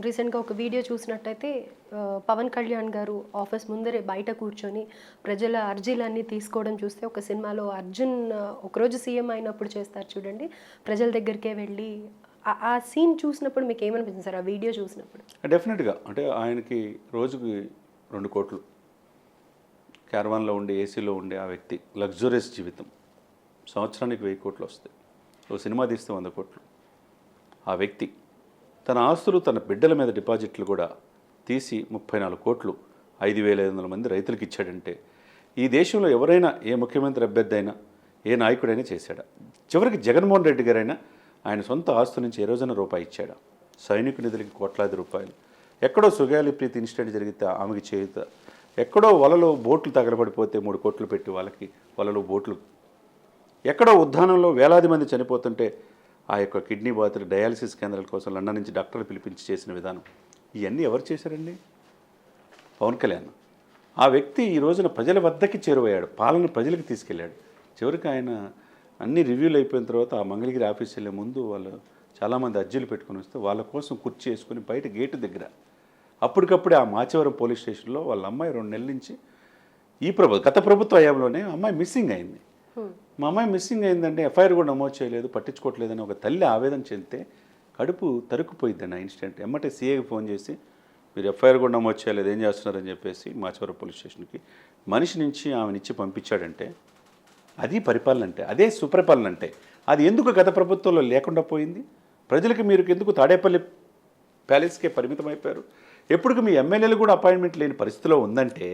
రీసెంట్గా ఒక వీడియో చూసినట్టయితే పవన్ కళ్యాణ్ గారు ఆఫీస్ ముందరే బయట కూర్చొని ప్రజల అర్జీలన్నీ తీసుకోవడం చూస్తే ఒక సినిమాలో అర్జున్ ఒకరోజు సీఎం అయినప్పుడు చేస్తారు చూడండి ప్రజల దగ్గరికే వెళ్ళి ఆ- సీన్ చూసినప్పుడు మీకు ఏమనిపించింది సార్? ఆ వీడియో చూసినప్పుడు? డెఫినెట్గా. అంటే ఆయనకి రోజుకి రెండు కోట్లు. క్యారవాన్లో ఉండే ఏసీలో ఉండే ఆ వ్యక్తి లగ్జూరియస్ జీవితం. సంవత్సరానికి వెయ్యి కోట్లు వస్తాయి. ఓ సినిమా తీస్తే వంద కోట్లు. ఆ వ్యక్తి తన ఆస్తులు తన బిడ్డల మీద డిపాజిట్లు కూడా తీసి ముప్పై నాలుగు కోట్లు ఐదు వేల ఐదు వందల మంది రైతులకు ఇచ్చాడంటే ఈ దేశంలో ఎవరైనా ఏ ముఖ్యమంత్రి అభ్యర్థి అయినా ఏ నాయకుడైనా చేశాడా? చివరికి జగన్మోహన్ రెడ్డి గారైనా ఆయన సొంత ఆస్తు నుంచి ఏ రోజున రూపాయి ఇచ్చాడా? సైనిక నిధులకి కోట్లాది రూపాయలు. ఎక్కడో సుగాలి ప్రీతి ఇన్సిడెంట్ జరిగితే ఆమెకి చేయుత. ఎక్కడో వలలో బోట్లు తగలబడిపోతే మూడు కోట్లు పెట్టి వాళ్ళకి వలలో బోట్లు. ఎక్కడో ఉద్దానంలో వేలాది మంది చనిపోతుంటే ఆ యొక్క కిడ్నీ బాధితులు డయాలసిస్ కేంద్రాల కోసం లండన్ నుంచి డాక్టర్లు పిలిపించి చేసిన విధానం. ఇవన్నీ ఎవరు చేశారండి? పవన్ కళ్యాణ్. ఆ వ్యక్తి ఈ రోజున ప్రజల వద్దకి చేరువయ్యాడు. పాలన ప్రజలకు తీసుకెళ్ళాడు. చివరికి ఆయన అన్ని రివ్యూలు అయిపోయిన తర్వాత ఆ మంగళగిరి ఆఫీస్ వెళ్ళే ముందు వాళ్ళు చాలామంది అర్జీలు పెట్టుకుని వస్తే వాళ్ళ కోసం కుర్చీ వేసుకుని బయట గేటు దగ్గర. అప్పటికప్పుడే ఆ మాచవరం పోలీస్ స్టేషన్లో వాళ్ళ అమ్మాయి రెండు నెలల నుంచి ఈ ప్రభుత్వం గత ప్రభుత్వ హయాంలోనే అమ్మాయి మిస్సింగ్ అయింది. మా అమ్మాయి మిస్సింగ్ అయిందంటే ఎఫ్ఐఆర్ కూడా నమోదు చేయలేదు పట్టించుకోవట్లేదని ఒక తల్లి ఆవేదన చెందితే కడుపు తరుక్కుపోయిద్దండి ఆ ఇన్సిడెంట్ ఎమ్మటే సీఏకి ఫోన్ చేసి మీరు ఎఫ్ఐఆర్ కూడా నమోదు చేయలేదు ఏం చేస్తున్నారని చెప్పేసి మాచవరం పోలీస్ స్టేషన్కి మనిషి నుంచి ఆమెనిచ్చి పంపించాడంటే అది పరిపాలన అంటే అదే సుపరిపాలన అంటే అది ఎందుకు గత ప్రభుత్వంలో లేకుండా పోయింది? ప్రజలకు మీరు ఎందుకు తాడేపల్లి ప్యాలెస్కే పరిమితం అయిపోయారు ఎప్పటికి మీ ఎమ్మెల్యేలు కూడా అపాయింట్మెంట్ లేని పరిస్థితిలో ఉందంటే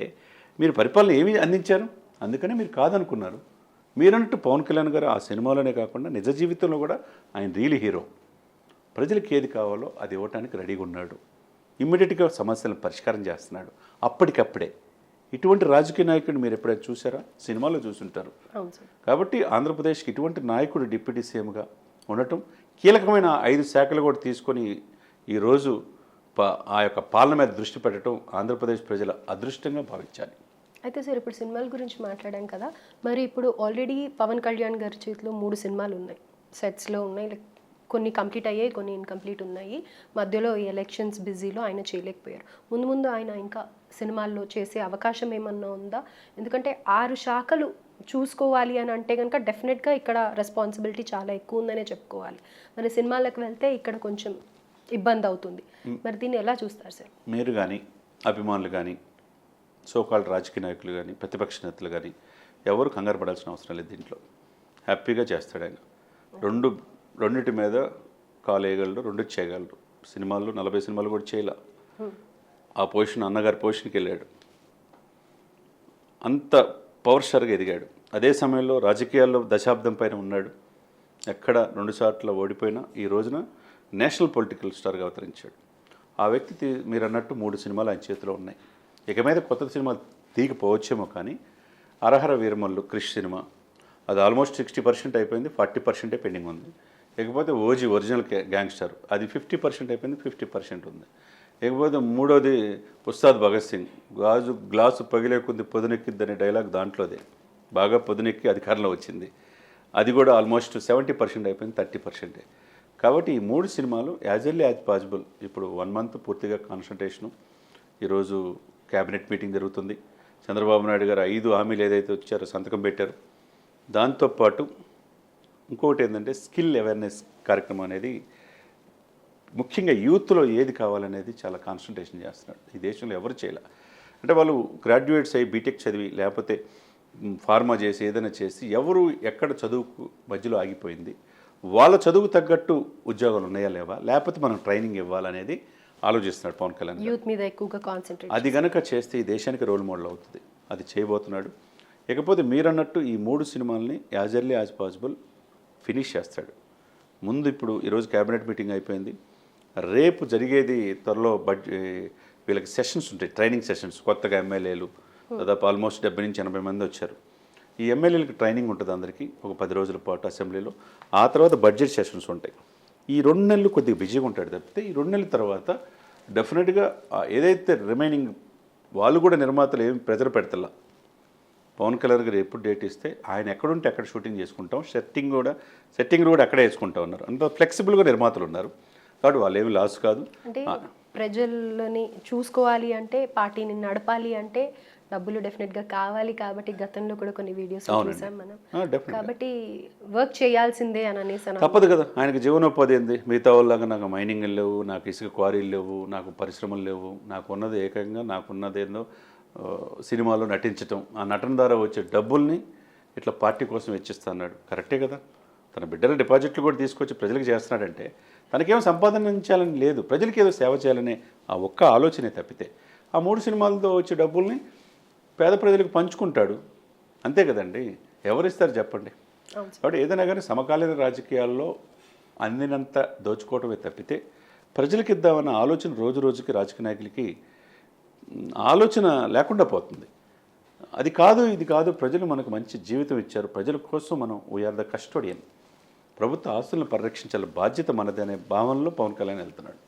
మీరు పరిపాలన ఏమి అందించారు? అందుకనే మీరు కాదనుకున్నారు. మీరన్నట్టు పవన్ కళ్యాణ్ గారు ఆ సినిమాలోనే కాకుండా నిజ జీవితంలో కూడా ఆయన రియల్ హీరో. ప్రజలకు ఏది కావాలో అది ఇవ్వటానికి రెడీగా ఉన్నాడు. ఇమ్మీడియట్గా సమస్యలను పరిష్కారం చేస్తున్నాడు. అప్పటికప్పుడే. ఇటువంటి రాజకీయ నాయకుడిని మీరు ఎప్పుడైనా చూసారా సినిమాలో చూసుంటారు. కాబట్టి ఆంధ్రప్రదేశ్కి ఇటువంటి నాయకుడు డిప్యూటీ సీఎంగా ఉండటం కీలకమైన ఐదు శాఖలు కూడా తీసుకొని ఈరోజు ఆ యొక్క పాలన మీద దృష్టి పెట్టడం ఆంధ్రప్రదేశ్ ప్రజల అదృష్టంగా భావించాలి. అయితే సార్ ఇప్పుడు సినిమాల గురించి మాట్లాడాం కదా మరి ఇప్పుడు ఆల్రెడీ పవన్ కళ్యాణ్ గారి చేతిలో మూడు సినిమాలు ఉన్నాయి. సెట్స్లో ఉన్నాయి లైక్ కొన్ని కంప్లీట్ అయ్యాయి కొన్ని ఇన్కంప్లీట్ ఉన్నాయి. మధ్యలో ఈ ఎలక్షన్స్ బిజీలో ఆయన చేయలేకపోయారు. ముందు ముందు ఆయన ఇంకా సినిమాల్లో చేసే అవకాశం ఏమన్నా ఉందా? ఎందుకంటే ఆరు శాఖలు చూసుకోవాలి అని అంటే కనుక డెఫినెట్గా ఇక్కడ రెస్పాన్సిబిలిటీ చాలా ఎక్కువ ఉందనే చెప్పుకోవాలి. మరి సినిమాలకు వెళ్తే ఇక్కడ కొంచెం ఇబ్బంది అవుతుంది. మరి దీన్ని ఎలా చూస్తారు సార్? మీరు కానీ అభిమానులు కానీ సోకాల్డ్ రాజకీయ నాయకులు కానీ ప్రతిపక్ష నేతలు కానీ ఎవరు కంగారు పడాల్సిన అవసరం లేదు దీంట్లో. హ్యాపీగా చేస్తాడు ఆయన. రెండు రెండిటి మీద కాలు వేయగలడు రెండు చేయగలడు. సినిమాలు నలభై సినిమాలు కూడా చేయలే. ఆ పొజిషన్ అన్నగారి పొజిషన్కి వెళ్ళాడు. అంత పవర్ స్టార్గా ఎదిగాడు. అదే సమయంలో రాజకీయాల్లో దశాబ్దం పైన ఉన్నాడు. ఎక్కడ రెండు సార్లు ఓడిపోయినా ఈ రోజున నేషనల్ పొలిటికల్ స్టార్గా అవతరించాడు. ఆ వ్యక్తి మీరు అన్నట్టు మూడు సినిమాలు ఆయన చేతిలో ఉన్నాయి. ఇక మీద కొత్త సినిమాలు తీయకపోవచ్చేమో కానీ అరహర వీరమల్లు క్రిష్ సినిమా అది ఆల్మోస్ట్ సిక్స్టీ పర్సెంట్ అయిపోయింది ఫార్టీ పర్సెంటే పెండింగ్ ఉంది. ఇకపోతే ఓజీ ఒరిజినల్ గ్యాంగ్స్టర్ అది ఫిఫ్టీ పర్సెంట్ అయిపోయింది ఫిఫ్టీ పర్సెంట్ ఉంది. ఇకపోతే మూడోది ఉస్తాద్ భగత్ సింగ్ గాజు గ్లాసు పగిలే కొద్ది పొదునెక్కిద్ది అనే డైలాగ్ దాంట్లోదే బాగా పొదునెక్కి అధికారంలో వచ్చింది. అది కూడా ఆల్మోస్ట్ సెవెంటీ పర్సెంట్ అయిపోయింది థర్టీ పర్సెంటే కాబట్టి ఈ మూడు సినిమాలు యాజ్ ఎర్లీ యాజ్ పాసిబుల్ ఇప్పుడు వన్ మంత్ పూర్తిగా కాన్సన్ట్రేషను ఈరోజు క్యాబినెట్ మీటింగ్ జరుగుతుంది. చంద్రబాబు నాయుడు గారు ఐదు హామీలు ఏదైతే వచ్చారో సంతకం పెట్టారు. దాంతోపాటు ఇంకొకటి ఏంటంటే స్కిల్ అవేర్నెస్ కార్యక్రమం అనేది ముఖ్యంగా యూత్లో ఏది కావాలనేది చాలా కాన్సన్ట్రేషన్ చేస్తున్నాడు. ఈ దేశంలో ఎవరు చేయలే. అంటే వాళ్ళు గ్రాడ్యుయేట్స్ అయ్యి బీటెక్ చదివి లేకపోతే ఫార్మా చేసి ఏదైనా చేసి ఎవరు ఎక్కడ చదువుకు మధ్యలో ఆగిపోయింది. వాళ్ళ చదువు తగ్గట్టు ఉద్యోగాలు ఉన్నాయా లేవా? లేకపోతే మనం ట్రైనింగ్ ఇవ్వాలనేది ఆలోచిస్తున్నాడు పవన్ కళ్యాణ్. యూత్ మీద ఎక్కువగా కాన్సన్ట్రేట్ అది గనక చేస్తే ఈ దేశానికి రోల్ మోడల్ అవుతుంది. అది చేయబోతున్నాడు. ఇకపోతే మీరన్నట్టు ఈ మూడు సినిమాల్ని as early as possible finish చేస్తాడు. ముందు ఇప్పుడు ఈరోజు క్యాబినెట్ మీటింగ్ అయిపోయింది. రేపు జరిగేది త్వరలో బడ్జెట్ వీళ్ళకి సెషన్స్ ఉంటాయి. Training sessions. కొత్తగా ఎమ్మెల్యేలు దాదాపు ఆల్మోస్ట్ డెబ్బై నుంచి ఎనభై మంది వచ్చారు. ఈ ఎమ్మెల్యేలకు ట్రైనింగ్ ఉంటుంది అందరికీ. ఒక పది రోజుల పాటు అసెంబ్లీలో. ఆ తర్వాత బడ్జెట్ సెషన్స్ ఉంటాయి. ఈ రెండు నెలలు కొద్దిగా బిజీగా ఉంటాడు తప్పితే ఈ రెండు నెలల తర్వాత డెఫినెట్గా ఏదైతే రిమైనింగ్ వాళ్ళు కూడా నిర్మాతలు ఏమి ప్రెజర్ పెడతలా. పవన్ కళ్యాణ్ గారు ఎప్పుడు డేట్ ఇస్తే ఆయన ఎక్కడుంటే అక్కడ షూటింగ్ చేసుకుంటాం. సెట్టింగ్ కూడా సెట్టింగ్ కూడా అక్కడే వేసుకుంటా ఉన్నారు. అంత ఫ్లెక్సిబుల్గా నిర్మాతలు ఉన్నారు. కాబట్టి వాళ్ళు ఏమి లాస్ కాదు. ప్రజలని చూసుకోవాలి అంటే పార్టీని నడపాలి అంటే డబ్బులు డెఫినెట్గా కావాలి కాబట్టి గతంలో కూడా కొన్ని వీడియోస్. చూసాం మనం. కాబట్టి వర్క్ చేయాల్సిందే అని అనేసి అని తప్పదు కదా. ఆయనకి జీవనోపాధి ఏంది? మిగతా వాళ్ళగా నాకు మైనింగ్ లేవు నాకు ఇసుక క్వారీలు లేవు నాకు పరిశ్రమలు లేవు నాకు ఉన్నది ఏకంగా నాకున్నది ఏందో సినిమాలో నటించటం. ఆ నటన ద్వారా వచ్చే డబ్బుల్ని ఇట్లా పార్టీ కోసం వెచ్చిస్తున్నాడు కరెక్టే కదా? తన బిడ్డల డిపాజిట్లు కూడా తీసుకొచ్చి ప్రజలకు చేస్తున్నాడంటే తనకేం సంపాదించాలని లేదు. ప్రజలకి ఏదో సేవ చేయాలనే ఆ ఒక్క ఆలోచనే తప్పితే ఆ మూడు సినిమాలతో వచ్చే డబ్బుల్ని పేద ప్రజలకు పంచుకుంటాడు. అంతే కదండి? ఎవరిస్తారు చెప్పండి? కాబట్టి ఏదైనా కానీ సమకాలీన రాజకీయాల్లో అందినంత దోచుకోవటమే తప్పితే ప్రజలకు ఇద్దామన్న ఆలోచన రోజు రోజుకి రాజకీయ నాయకులకి ఆలోచన లేకుండా పోతుంది. అది కాదు ఇది కాదు. ప్రజలు మనకు మంచి జీవితం ఇచ్చారు. ప్రజల కోసం మనం వీఆర్ ద కస్టోడియన్ ప్రభుత్వ ఆస్తులను పరిరక్షించాల. బాధ్యత మనదనే భావనలో పవన్ కళ్యాణ్ వెళ్తున్నాడు.